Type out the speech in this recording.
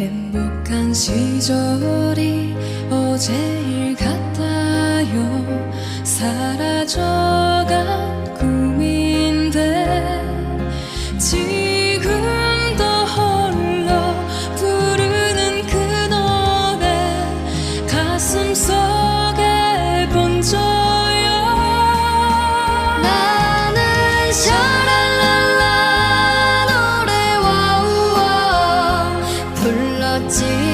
행복한 시절이 어제 일 같아요. 사라져간 꿈인데 记忆